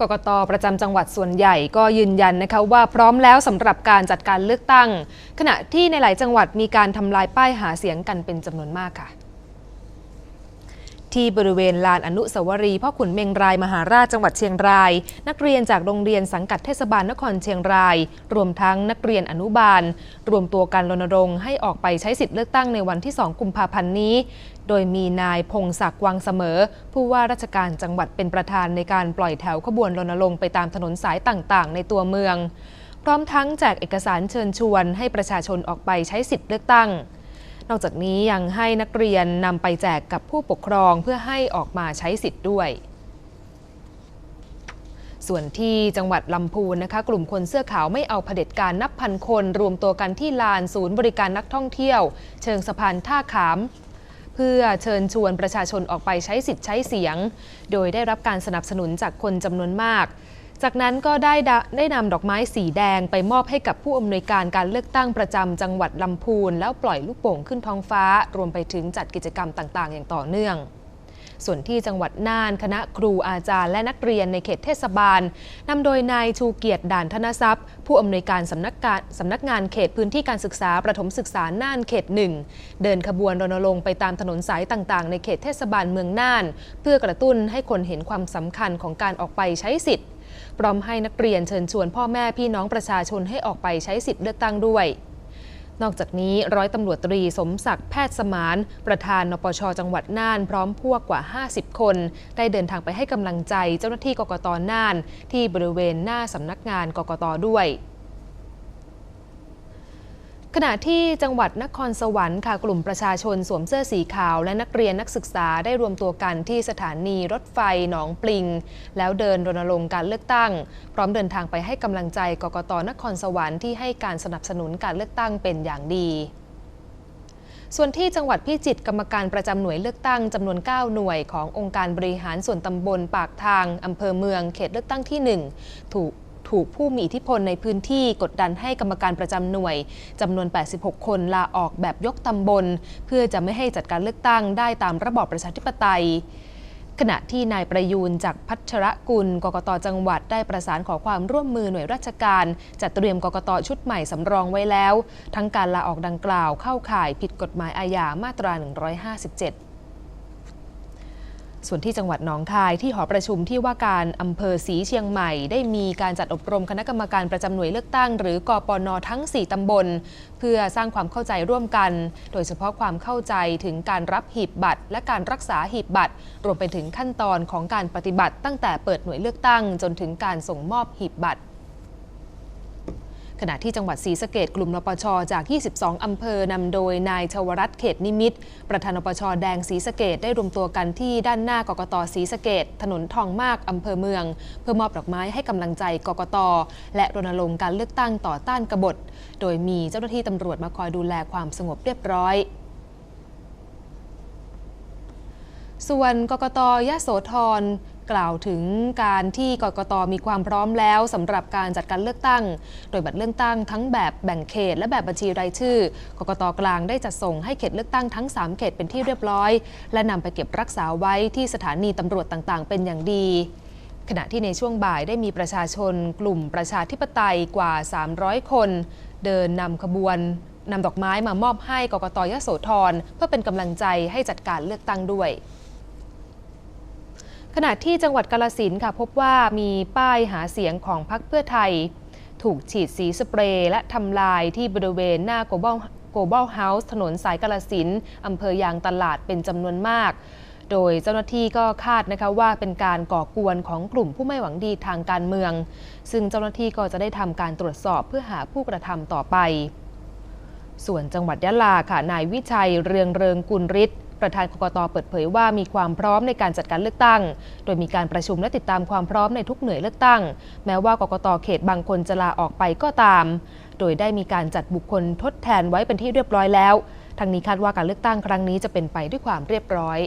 กกตประจำจังหวัดส่วนใหญ่ก็ยืนยันนะคะว่าพร้อมแล้วสำหรับการจัดการเลือกตั้ง ขณะที่ในหลายจังหวัดมีการทำลายป้ายหาเสียงกันเป็นจำนวนมากค่ะ ที่บริเวณลานอนุสาวรีย์พ่อขุนเมงรายมหาราชจังหวัดเชียงราย นักเรียนจากโรงเรียนสังกัดเทศบาลนครเชียงราย รวมทั้งนักเรียนอนุบาล รวมตัวกันรณรงค์ให้ออกไปใช้สิทธิ์เลือกตั้งในวันที่ 2 กุมภาพันธ์นี้ โดยมีนายพงศักดิ์วังเสมอ ผู้ว่าราชการจังหวัดเป็นประธานในการปล่อยแถวขบวนรณรงค์ไปตามถนนสายต่างๆ ในตัวเมือง พร้อมทั้งแจกเอกสารเชิญชวนให้ประชาชนออกไปใช้สิทธิ์เลือกตั้ง นอกจากนี้ยังให้นักเรียนนำไปแจกกับผู้ปกครองเพื่อให้ออกมาใช้สิทธิ์ด้วยส่วนที่จังหวัดลำพูนนะคะ กลุ่มคนเสื้อขาวไม่เอาเผด็จการนับพันคน รวมตัวกันที่ลานศูนย์บริการนักท่องเที่ยว เชิงสะพานท่าขาม เพื่อเชิญชวนประชาชนออกไปใช้สิทธิ์ใช้เสียง โดยได้รับการสนับสนุนจากคนจำนวนมาก จากนั้นก็ได้ดะได้นำดอกไม้สีแดงไปมอบให้กับผู้อำนวยการการเลือกตั้งประจำจังหวัดลำพูน แล้วปล่อยลูกโป่งขึ้นท้องฟ้า รวมไปถึงจัดกิจกรรมต่าง ๆ อย่างต่อเนื่อง ส่วนที่จังหวัดน่านคณะครูอาจารย์และนักเรียนในเขตเทศบาลนำโดยนายชูเกียรติด่านธนทรัพย์ ผู้อำนวยการสำนักการสำนักงานเขตพื้นที่การศึกษาประถมศึกษาน่านเขตหนึ่งเดินขบวนรณรงค์ไปตามถนนสายต่างๆ ในเขตเทศบาลเมืองน่าน เพื่อกระตุ้นให้คนเห็นความสำคัญของการออกไปใช้สิทธิ์พร้อมให้นักเรียนเชิญชวนพ่อแม่พี่น้องประชาชนให้ออกไปใช้สิทธิ์เลือกตั้งด้วย นอกจากนี้ร้อยตำรวจตรีสมศักดิ์แพทย์สมาน ประธานนปชจังหวัดน่านพร้อมพวกกว่า 50 คน ได้เดินทางไปให้กำลังใจเจ้าหน้าที่กกตน่าน ที่บริเวณหน้าสำนักงานกกตด้วย ขณะที่จังหวัดนครสวรรค์ค่ะกลุ่มประชาชนสวมเสื้อสีขาว และนักเรียนนักศึกษาได้รวมตัวกันที่สถานีรถไฟหนองปลิง แล้วเดินรณรงค์การเลือกตั้ง พร้อมเดินทางไปให้กำลังใจกกตนครสวรรค์ที่ให้การสนับสนุนการเลือกตั้งเป็นอย่างดีส่วนที่จังหวัดพิจิตรกรรมการประจำหน่วยเลือกตั้งจำนวน 9 หน่วยขององค์การบริหารส่วนตำบลปากทางอำเภอเมืองเขตเลือกตั้งที่ 1 ถูก ถูกผู้มีอิทธิพลในพื้นที่กดดันให้กรรมการประจำหน่วยจำนวน 86 คนลาออกแบบยกตำบล เพื่อจะไม่ให้จัดการเลือกตั้งได้ตามระบอบประชาธิปไตยขณะที่นายประยูนจากพัชรกุลกกตจังหวัดได้ประสานขอความร่วมมือหน่วยราชการ จัดเตรียมกกตชุดใหม่สำรองไว้แล้ว ทั้งการลาออกดังกล่าวเข้าข่ายผิดกฎหมายอาญามาตรา 157 ส่วนที่จังหวัดหนองคายที่หอประชุมที่ว่าการอำเภอศรีเชียงใหม่ ได้มีการจัดอบรมคณะกรรมการประจำหน่วยเลือกตั้ง หรือกปนทั้ง 4 ตำบล เพื่อสร้างความเข้าใจร่วมกัน โดยเฉพาะความเข้าใจถึงการรับหีบบัตร และการรักษาหีบบัตร รวมไปถึงขั้นตอนของการปฏิบัติตั้งแต่เปิดหน่วยเลือกตั้ง จนถึงการส่งมอบหีบบัตร ขณะที่จังหวัดศรีสะเกดกลุ่มนปชจาก 22 อำเภอนำโดยนายชวรัตเขตนิมิตรประธานนปชแดงศรีสะเกดได้รวมตัวกันที่ด้านหน้ากกตศรีสะเกดถนนทองมากอำเภอเมือง เพื่อมอบดอกไม้ให้กำลังใจกกต และรณรงค์การเลือกตั้งต่อต้านกบฏ โดยมีเจ้าหน้าที่ตำรวจมาคอยดูแลความสงบเรียบร้อยส่วนกกตยะโสธร กล่าวถึงการที่กกตมีความพร้อมแล้วสำหรับการจัดการเลือกตั้ง โดยบัตรเลือกตั้งทั้งแบบแบ่งเขต และแบบบัญชีรายชื่อ กกตกลางได้จัดส่งให้เขตเลือกตั้งทั้ง 3 เขตเป็นที่เรียบร้อย และนำไปเก็บรักษาไว้ที่สถานีตำรวจต่างๆ เป็นอย่างดีขณะที่ในช่วงบ่ายได้มีประชาชนกลุ่มประชาธิปไตยกว่า 300 คน เดินนำขบวนนำดอกไม้มามอบให้กกตยโสธรเพื่อเป็นกำลังใจให้จัดการเลือกตั้งด้วย ขณะที่จังหวัดกาลสินค่ะพบว่ามีป้ายหาเสียงของพรรคเพื่อไทย ถูกฉีดสีสเปรย์และทำลายที่บริเวณหน้า Global Global House ถนนสายกาลสินอำเภอยางตลาดเป็นจำนวนมาก โดยเจ้าหน้าที่ก็คาดนะคะว่าเป็นการก่อกวนของกลุ่มผู้ไม่หวังดีทางการเมือง ซึ่งเจ้าหน้าที่ก็จะได้ทำการตรวจสอบเพื่อหาผู้กระทำต่อไป ส่วนจังหวัดยะลาค่ะนายวิชัยเรืองเริงกุลฤทธิ์ ประธานกกตเปิดเผยว่ามีความพร้อมในการจัดการเลือกตั้ง โดยมีการประชุมและติดตามความพร้อมในทุกหน่วยเลือกตั้ง แม้ว่ากกตเขตบางคนจะลาออกไปก็ตาม โดยได้มีการจัดบุคคลทดแทนไว้เป็นที่เรียบร้อยแล้วทางนี้คาดว่าการเลือกตั้งครั้งนี้จะเป็นไปด้วยความเรียบร้อย